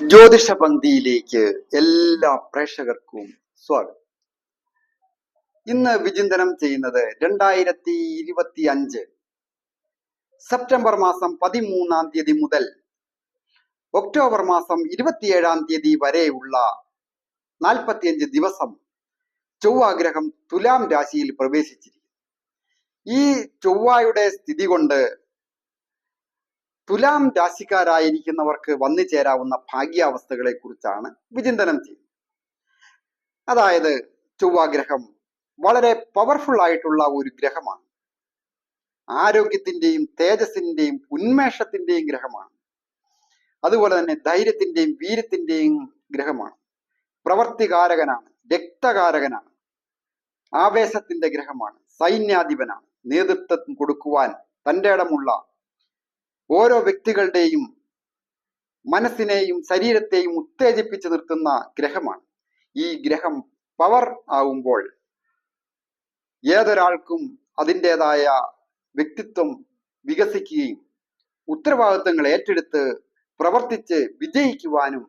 ജ്യോതിഷ പങ്ക്തിയിലേക്ക് എല്ലാ പ്രേക്ഷകർക്കും സ്വാഗതം. ഇന്ന് വിചിന്തനം ചെയ്യുന്നത് രണ്ടായിരത്തി ഇരുപത്തി അഞ്ച് സെപ്റ്റംബർ മാസം പതിമൂന്നാം തീയതി മുതൽ ഒക്ടോബർ മാസം ഇരുപത്തിയേഴാം തീയതി വരെയുള്ള നാൽപ്പത്തിയഞ്ച് ദിവസം ചൊവ്വാഗ്രഹം തുലാം രാശിയിൽ പ്രവേശിച്ചിരിക്കും ഈ ചൊവ്വായുടെ സ്ഥിതി കൊണ്ട് തുലാം രാശിക്കാരായിരിക്കുന്നവർക്ക് വന്നു ചേരാവുന്ന ഭാഗ്യാവസ്ഥകളെ കുറിച്ചാണ് വിചിന്തനം ചെയ്യുന്നത്. അതായത് ചൊവ്വാഗ്രഹം വളരെ പവർഫുൾ ആയിട്ടുള്ള ഒരു ഗ്രഹമാണ്. ആരോഗ്യത്തിന്റെയും തേജസ്സിന്റെയും ഉന്മേഷത്തിന്റെയും ഗ്രഹമാണ്. അതുപോലെ തന്നെ ധൈര്യത്തിന്റെയും വീര്യത്തിന്റെയും ഗ്രഹമാണ്. പ്രവർത്തികാരകനാണ് രക്തകാരകനാണ് ആവേശത്തിന്റെ ഗ്രഹമാണ് സൈന്യാധിപനാണ് നേതൃത്വം കൊടുക്കുവാൻ തന്റെ ഇടമുള്ള ഓരോ വ്യക്തികളുടെയും മനസ്സിനെയും ശരീരത്തെയും ഉത്തേജിപ്പിച്ചു നിർത്തുന്ന ഗ്രഹമാണ്. ഈ ഗ്രഹം പവർ ആവുമ്പോൾ ഏതൊരാൾക്കും അതിന്റെതായ വ്യക്തിത്വം വികസിക്കുകയും ഉത്തരവാദിത്തങ്ങൾ ഏറ്റെടുത്ത് പ്രവർത്തിച്ച് വിജയിക്കുവാനും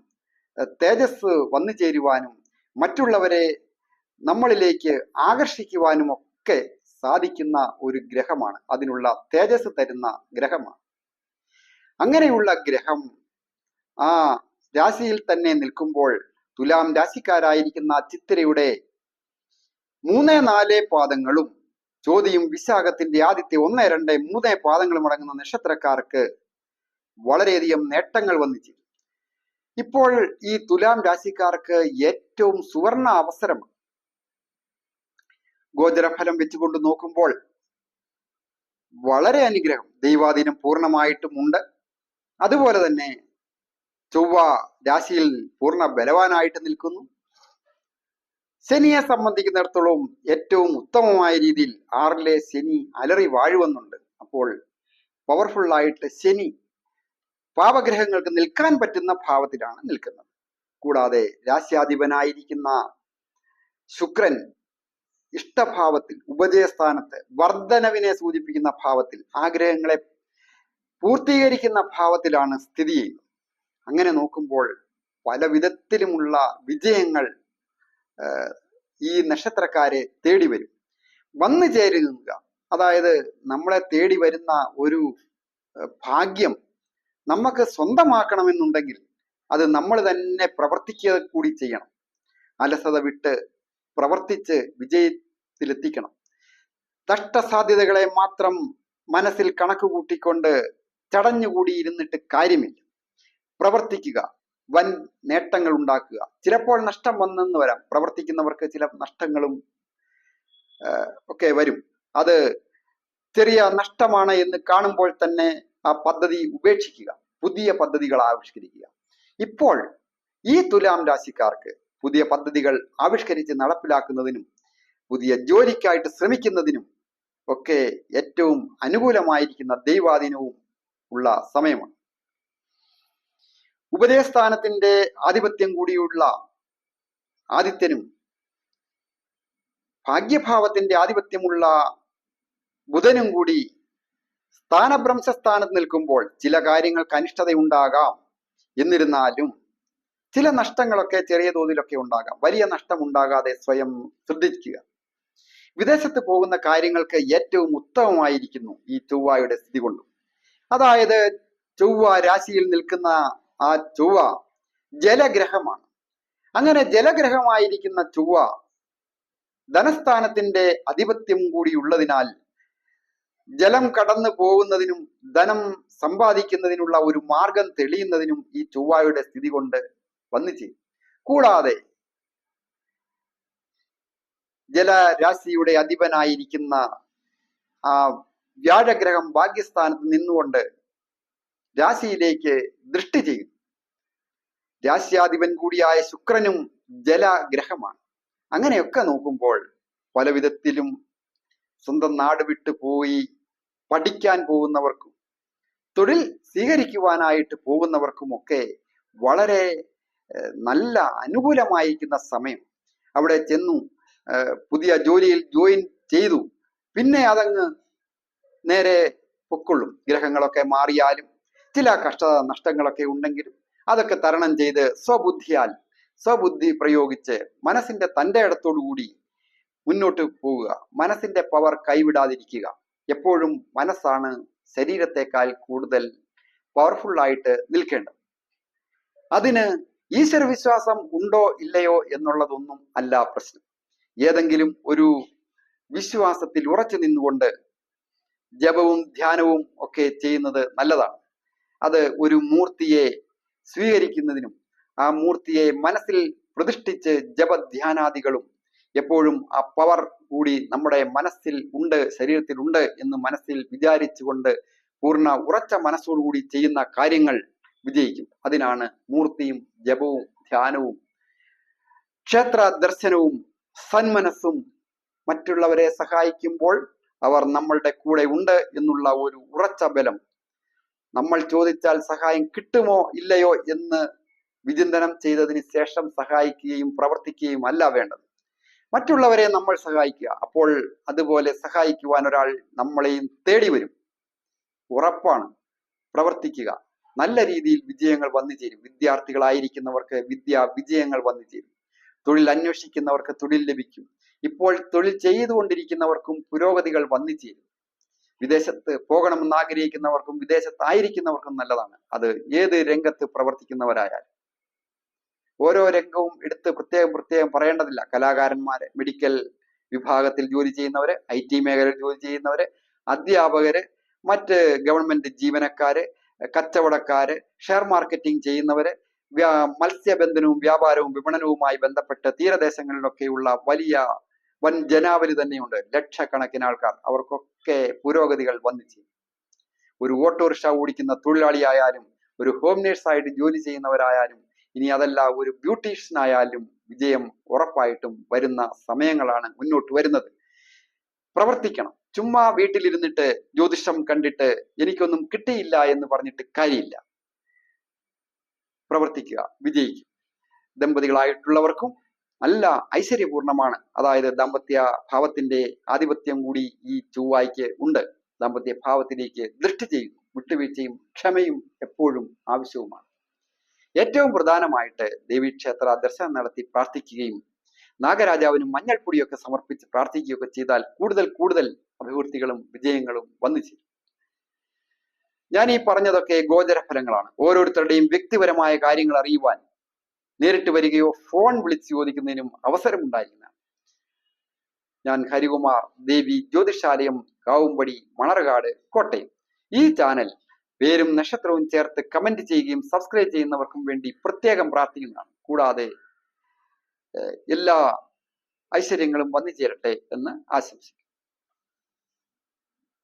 തേജസ് വന്നു ചേരുവാനും മറ്റുള്ളവരെ നമ്മളിലേക്ക് ആകർഷിക്കുവാനും ഒക്കെ സാധിക്കുന്ന ഒരു ഗ്രഹമാണ്. അതിനുള്ള തേജസ് തരുന്ന ഗ്രഹമാണ്. അങ്ങനെയുള്ള ഗ്രഹം ആ രാശിയിൽ തന്നെ നിൽക്കുമ്പോൾ തുലാം രാശിക്കാരായിരിക്കുന്ന ചിത്തിരയുടെ മൂന്ന് നാല് പാദങ്ങളും ചോതിയും വിശാഖത്തിന്റെ ആദ്യത്തെ ഒന്ന് രണ്ട് മൂന്ന് പാദങ്ങളും അടങ്ങുന്ന നക്ഷത്രക്കാർക്ക് വളരെയധികം നേട്ടങ്ങൾ വന്നിച്ചു. ഇപ്പോൾ ഈ തുലാം രാശിക്കാർക്ക് ഏറ്റവും സുവർണ അവസരമാണ്. ഗോചരഫലം വെച്ചുകൊണ്ട് നോക്കുമ്പോൾ വളരെ അനുഗ്രഹം. ദൈവാധീനം പൂർണമായിട്ടും ഉണ്ട്. അതുപോലെ തന്നെ ചൊവ്വ രാശിയിൽ പൂർണ ബലവാനായിട്ട് നിൽക്കുന്നു. ശനിയെ സംബന്ധിക്കുന്നിടത്തോളം ഏറ്റവും ഉത്തമമായ രീതിയിൽ ആറിലെ ശനി അലറി വാഴുവെന്നുണ്ട് അപ്പോൾ പവർഫുൾ ആയിട്ട് ശനി പാപഗ്രഹങ്ങൾക്ക് നിൽക്കാൻ പറ്റുന്ന ഭാവത്തിലാണ് നിൽക്കുന്നത്. കൂടാതെ രാശ്യാധിപനായിരിക്കുന്ന ശുക്രൻ ഇഷ്ടഭാവത്തിൽ ഉപജയസ്ഥാനത്ത് വർധനവിനെ സൂചിപ്പിക്കുന്ന ഭാവത്തിൽ ആഗ്രഹങ്ങളെ പൂർത്തീകരിക്കുന്ന ഭാവത്തിലാണ് സ്ഥിതി ചെയ്യുന്നത്. അങ്ങനെ നോക്കുമ്പോൾ പല വിധത്തിലുമുള്ള വിജയങ്ങൾ ഈ നക്ഷത്രക്കാരെ തേടി വരും. വന്നു ചേരുക അതായത് നമ്മളെ തേടി വരുന്ന ഒരു ഭാഗ്യം നമുക്ക് സ്വന്തമാക്കണമെന്നുണ്ടെങ്കിൽ അത് നമ്മൾ തന്നെ പ്രവർത്തിക്കുക കൂടി ചെയ്യണം. അലസത വിട്ട് പ്രവർത്തിച്ച് വിജയത്തിലെത്തിക്കണം. നഷ്ടസാധ്യതകളെ മാത്രം മനസ്സിൽ കണക്ക് കൂട്ടിക്കൊണ്ട് ചടഞ്ഞുകൂടി ഇരുന്നിട്ട് കാര്യമില്ല. പ്രവർത്തിക്കുക വൻ നേട്ടങ്ങൾ ഉണ്ടാക്കുക. ചിലപ്പോൾ നഷ്ടം വന്നെന്ന് വരാം. പ്രവർത്തിക്കുന്നവർക്ക് ചില നഷ്ടങ്ങളും ഒക്കെ വരും. അത് ചെറിയ നഷ്ടമാണ് എന്ന് കാണുമ്പോൾ തന്നെ ആ പദ്ധതി ഉപേക്ഷിക്കുക. പുതിയ പദ്ധതികൾ ആവിഷ്കരിക്കുക. ഇപ്പോൾ ഈ തുലാം രാശിക്കാർക്ക് പുതിയ പദ്ധതികൾ ആവിഷ്കരിച്ച് നടപ്പിലാക്കുന്നതിനും പുതിയ ജോലിക്കായിട്ട് ശ്രമിക്കുന്നതിനും ഒക്കെ ഏറ്റവും അനുകൂലമായിരിക്കുന്ന ദൈവാധീനവും ഉള്ള സമയമാണ്. ഉപദേശസ്ഥാനത്തിന്റെ ആധിപത്യം കൂടിയുള്ള ആദിത്യനും ഭാഗ്യഭാവത്തിന്റെ ആധിപത്യമുള്ള ബുധനും കൂടി സ്ഥാനഭ്രംശസ്ഥാനത്ത് നിൽക്കുമ്പോൾ ചില കാര്യങ്ങൾക്ക് അനിഷ്ടതയുണ്ടാകാം എന്നിരുന്നാലും ചില നഷ്ടങ്ങളൊക്കെ ചെറിയ തോതിലൊക്കെ ഉണ്ടാകാം. വലിയ നഷ്ടം ഉണ്ടാകാതെ സ്വയം ശ്രദ്ധിക്കുക. വിദേശത്ത് പോകുന്ന കാര്യങ്ങൾക്ക് ഏറ്റവും ഉത്തമമായിരിക്കുന്നു ഈ ചൊവ്വായുടെ സ്ഥിതി കൊണ്ടും. അതായത് ചൊവ്വ രാശിയിൽ നിൽക്കുന്ന ആ ചൊവ്വ ജലഗ്രഹമാണ്. അങ്ങനെ ജലഗ്രഹമായിരിക്കുന്ന ചൊവ്വ ധനസ്ഥാനത്തിന്റെ ആധിപത്യം കൂടി ഉള്ളതിനാൽ ജലം കടന്നു പോകുന്നതിനും ധനം സമ്പാദിക്കുന്നതിനുള്ള ഒരു മാർഗം തെളിയുന്നതിനും ഈ ചൊവ്വയുടെ സ്ഥിതി കൊണ്ട് വന്നു ചെയ്യും കൂടാതെ ജലരാശിയുടെ അധിപനായിരിക്കുന്ന ആ വ്യാഴഗ്രഹം ഭാഗ്യസ്ഥാനത്ത് നിന്നുകൊണ്ട് രാശിയിലേക്ക് ദൃഷ്ടി ചെയ്യും രാശ്യാധിപൻ കൂടിയായ ശുക്രനും ജലഗ്രഹമാണ്. അങ്ങനെയൊക്കെ നോക്കുമ്പോൾ പല വിധത്തിലും സ്വന്തം നാട് വിട്ടു പോയി പഠിക്കാൻ പോകുന്നവർക്കും തൊഴിൽ സ്വീകരിക്കുവാനായിട്ട് പോകുന്നവർക്കുമൊക്കെ വളരെ നല്ല അനുകൂലമായിരിക്കുന്ന സമയം. അവിടെ ചെന്നു പുതിയ ജോലിയിൽ ജോയിൻ ചെയ്തു. പിന്നെ അതങ്ങ് നേരെ പൊക്കൊള്ളും. ഗ്രഹങ്ങളൊക്കെ മാറിയാലും ചില കഷ്ട നഷ്ടങ്ങളൊക്കെ ഉണ്ടെങ്കിലും അതൊക്കെ തരണം ചെയ്ത് സ്വബുദ്ധിയാൽ സ്വബുദ്ധി പ്രയോഗിച്ച് മനസ്സിന്റെ തന്റെ ഇടത്തോടുകൂടി മുന്നോട്ട് പോവുക. മനസ്സിന്റെ പവർ കൈവിടാതിരിക്കുക. എപ്പോഴും മനസ്സാണ് ശരീരത്തെക്കാൾ കൂടുതൽ പവർഫുൾ ആയിട്ട് നിൽക്കേണ്ടത്. അതിന് ഈശ്വര വിശ്വാസം ഉണ്ടോ ഇല്ലയോ എന്നുള്ളതൊന്നും അല്ല പ്രശ്നം. ഏതെങ്കിലും ഒരു വിശ്വാസത്തിൽ ഉറച്ചു നിന്നുകൊണ്ട് ജപവും ധ്യാനവും ഒക്കെ ചെയ്യുന്നത് നല്ലതാണ്. അത് ഒരു മൂർത്തിയെ സ്വീകരിക്കുന്നതിനും ആ മൂർത്തിയെ മനസ്സിൽ പ്രതിഷ്ഠിച്ച് ജപധ്യാനാദികളും എപ്പോഴും ആ പവർ കൂടി നമ്മുടെ മനസ്സിൽ ഉണ്ട് ശരീരത്തിൽ ഉണ്ട് എന്ന് മനസ്സിൽ വിചാരിച്ചുകൊണ്ട് പൂർണ ഉറച്ച മനസ്സോടുകൂടി ചെയ്യുന്ന കാര്യങ്ങൾ വിജയിക്കും. അതിനാണ് മൂർത്തിയും ജപവും ധ്യാനവും ക്ഷേത്ര ദർശനവും സന്മനസ്സും മറ്റുള്ളവരെ സഹായിക്കുമ്പോൾ അവർ നമ്മളുടെ കൂടെ ഉണ്ട് എന്നുള്ള ഒരു ഉറച്ച ബലം. നമ്മൾ ചോദിച്ചാൽ സഹായം കിട്ടുമോ ഇല്ലയോ എന്ന് വിചിന്തനം ചെയ്തതിന് ശേഷം സഹായിക്കുകയും പ്രവർത്തിക്കുകയും അല്ല വേണ്ടത്. മറ്റുള്ളവരെ നമ്മൾ സഹായിക്കുക. അപ്പോൾ അതുപോലെ സഹായിക്കുവാൻ ഒരാൾ നമ്മളെയും തേടി വരും. ഉറപ്പാണ്. പ്രവർത്തിക്കുക. നല്ല രീതിയിൽ വിജയങ്ങൾ വന്നു ചേരും. വിദ്യാർത്ഥികളായിരിക്കുന്നവർക്ക് വിദ്യ വിജയങ്ങൾ വന്നു ചേരും. തൊഴിൽ അന്വേഷിക്കുന്നവർക്ക് തൊഴിൽ ലഭിക്കും. ഇപ്പോൾ തൊഴിൽ ചെയ്തുകൊണ്ടിരിക്കുന്നവർക്കും പുരോഗതികൾ വന്നു ചേരും വിദേശത്ത് പോകണമെന്ന് ആഗ്രഹിക്കുന്നവർക്കും വിദേശത്തായിരിക്കുന്നവർക്കും നല്ലതാണ്. അത് ഏത് രംഗത്ത് പ്രവർത്തിക്കുന്നവരായാലും. ഓരോ രംഗവും എടുത്ത് പ്രത്യേകം പ്രത്യേകം പറയേണ്ടതില്ല. കലാകാരന്മാരെ മെഡിക്കൽ വിഭാഗത്തിൽ ജോലി ചെയ്യുന്നവര് ഐ ടി മേഖലയിൽ ജോലി ചെയ്യുന്നവര് അധ്യാപകര് മറ്റ് ഗവൺമെന്റ് ജീവനക്കാര് കച്ചവടക്കാര് ഷെയർ മാർക്കറ്റിംഗ് ചെയ്യുന്നവര് മത്സ്യബന്ധനവും വ്യാപാരവും വിപണനവുമായി ബന്ധപ്പെട്ട് തീരദേശങ്ങളിലൊക്കെയുള്ള വലിയ വൻ ജനാവലി തന്നെയുണ്ട്. ലക്ഷക്കണക്കിന് ആൾക്കാർ. അവർക്കൊക്കെ പുരോഗതികൾ വന്നു ചെയ്യും ഒരു ഓട്ടോറിക്ഷ ഓടിക്കുന്ന തൊഴിലാളിയായാലും ഒരു ഹോം നേഴ്സായിട്ട് ജോലി ചെയ്യുന്നവരായാലും ഇനി അതല്ല ഒരു ബ്യൂട്ടീഷ്യനായാലും വിജയം ഉറപ്പായിട്ടും വരുന്ന സമയങ്ങളാണ് മുന്നോട്ട് വരുന്നത്. പ്രവർത്തിക്കണം. ചുമ്മാ വീട്ടിലിരുന്നിട്ട് ജ്യോതിഷം കണ്ടിട്ട് എനിക്കൊന്നും കിട്ടിയില്ല എന്ന് പറഞ്ഞിട്ട് കാര്യമില്ല. പ്രവർത്തിക്കുക വിജയിക്കും. ദമ്പതികളായിട്ടുള്ളവർക്കും നല്ല ഐശ്വര്യപൂർണമാണ്. അതായത് ദാമ്പത്യ ഭാവത്തിന്റെ ആധിപത്യം കൂടി ഈ ചൊവ്വായ്ക്ക് ഉണ്ട്. ദാമ്പത്യ ഭാവത്തിലേക്ക് ദൃഷ്ടി ചെയ്യും വിട്ടുവീഴ്ചയും ക്ഷമയും എപ്പോഴും ആവശ്യവുമാണ്. ഏറ്റവും പ്രധാനമായിട്ട് ദേവീക്ഷേത്ര ദർശനം നടത്തി പ്രാർത്ഥിക്കുകയും നാഗരാജാവിന് മഞ്ഞൾപ്പൊടിയൊക്കെ സമർപ്പിച്ച് പ്രാർത്ഥിക്കുകയൊക്കെ ചെയ്താൽ കൂടുതൽ കൂടുതൽ അഭിവൃദ്ധികളും വിജയങ്ങളും വന്നു ചേരും. ഞാൻ ഈ പറഞ്ഞതൊക്കെ ഗോചര ഫലങ്ങളാണ് ഓരോരുത്തരുടെയും വ്യക്തിപരമായ കാര്യങ്ങൾ അറിയുവാൻ നേരിട്ട് വരികയോ ഫോൺ വിളിച്ച് ചോദിക്കുന്നതിനും അവസരമുണ്ടായിരുന്നു ഞാൻ ഹരികുമാർ ദേവി ജ്യോതിഷാലയം കാവുംപടി മണർകാട് കോട്ടയം. ഈ ചാനൽ പേരും നക്ഷത്രവും ചേർത്ത് കമന്റ് ചെയ്യുകയും സബ്സ്ക്രൈബ് ചെയ്യുന്നവർക്കും വേണ്ടി പ്രത്യേകം പ്രാർത്ഥിക്കുന്നതാണ്. കൂടാതെ എല്ലാ ഐശ്വര്യങ്ങളും വന്നു ചേരട്ടെ എന്ന് ആശംസിക്കുന്നു.